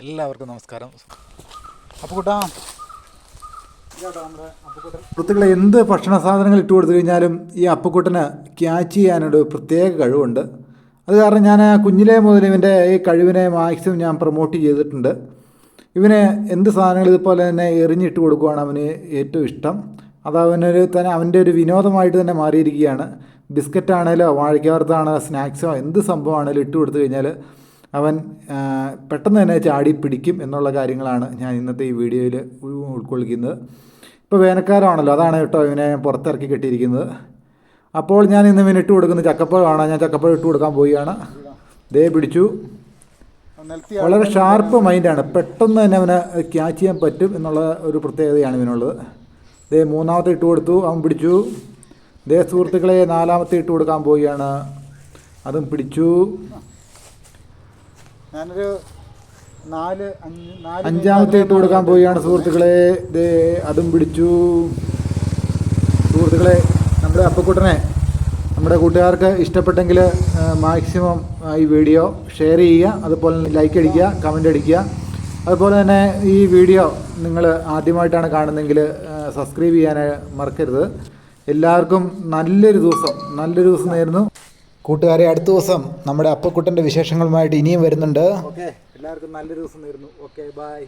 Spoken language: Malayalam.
എല്ലാവർക്കും നമസ്കാരം. അപ്പുക്കുട്ടാ. കുട്ടികളെ എന്ത് ഭക്ഷണ സാധനങ്ങൾ ഇട്ട് കൊടുത്തു കഴിഞ്ഞാലും ഈ അപ്പുക്കുട്ടന് ക്യാച്ച് ചെയ്യാനൊരു പ്രത്യേക കഴിവുണ്ട്. അത് കാരണം ഞാൻ ആ കുഞ്ഞിലേ മുതൽ ഇവന്റെ ഈ കഴിവിനെ മാക്സിമം ഞാൻ പ്രൊമോട്ട് ചെയ്തിട്ടുണ്ട്. ഇവന് എന്ത് സാധനങ്ങൾ ഇതുപോലെ തന്നെ എറിഞ്ഞിട്ട് കൊടുക്കുകയാണ് അവന് ഏറ്റവും ഇഷ്ടം. അത് അവനൊരു തന്നെ അവന്റെ ഒരു വിനോദമായിട്ട് തന്നെ മാറിയിരിക്കുകയാണ്. ബിസ്ക്കറ്റ് ആണേലോ വാഴയ്ക്കകത്താണോ സ്നാക്സോ എന്ത് സംഭവമാണേലും ഇട്ട് കൊടുത്തു കഴിഞ്ഞാൽ അവൻ പെട്ടെന്ന് തന്നെ ചാടി പിടിക്കും എന്നുള്ള കാര്യങ്ങളാണ് ഞാൻ ഇന്നത്തെ ഈ വീഡിയോയിൽ ഉൾക്കൊള്ളിക്കുന്നത്. ഇപ്പോൾ വേനൽക്കാലമാണല്ലോ അതാണ് കേട്ടോ ഇവനെ ഞാൻ പുറത്തിറക്കി കെട്ടിയിരിക്കുന്നത്. അപ്പോൾ ഞാൻ ഇന്ന് ഇവന് ഇട്ട് കൊടുക്കുന്ന ചക്കപ്പഴമാണ്. ഞാൻ ചക്കപ്പഴം ഇട്ട് കൊടുക്കാൻ പോവുകയാണ്. ദേ പിടിച്ചു. വളരെ ഷാർപ്പ് മൈൻഡാണ്. പെട്ടെന്ന് തന്നെ അവനെ ക്യാച്ച് ചെയ്യാൻ പറ്റും എന്നുള്ള ഒരു പ്രത്യേകതയാണ് ഇവനുള്ളത്. ദേ മൂന്നാമത്തെ ഇട്ട് കൊടുത്തു അവൻ പിടിച്ചു. ദേ സുഹൃത്തുക്കളെ നാലാമത്തെ ഇട്ട് കൊടുക്കാൻ പോവുകയാണ്. അതും പിടിച്ചു. ഞാനൊരു നാല് അഞ്ച് അഞ്ചാമത്തെ ഇട്ട് കൊടുക്കാൻ പോവുകയാണ് സുഹൃത്തുക്കളെ. ദേ അതും പിടിച്ചു. സുഹൃത്തുക്കളെ നമ്മുടെ അപ്പക്കുട്ടനെ നമ്മുടെ കൂട്ടുകാർക്ക് ഇഷ്ടപ്പെട്ടെങ്കിൽ മാക്സിമം ഈ വീഡിയോ ഷെയർ ചെയ്യുക അതുപോലെ തന്നെ ലൈക്ക് അടിക്കുക കമന്റ് അടിക്കുക. അതുപോലെ തന്നെ ഈ വീഡിയോ നിങ്ങൾ ആദ്യമായിട്ടാണ് കാണുന്നതെങ്കിൽ സബ്സ്ക്രൈബ് ചെയ്യാനായി മറക്കരുത്. എല്ലാവർക്കും നല്ലൊരു ദിവസം നല്ലൊരു ദിവസം നേരുന്നു. കൂട്ടുകാരെ അടുത്ത ദിവസം നമ്മുടെ അപ്പക്കുട്ടന്റെ വിശേഷങ്ങളുമായിട്ട് ഇനിയും വരുന്നുണ്ട്. എല്ലാവർക്കും നല്ലൊരു ദിവസം നേരുന്നു. Okay bye.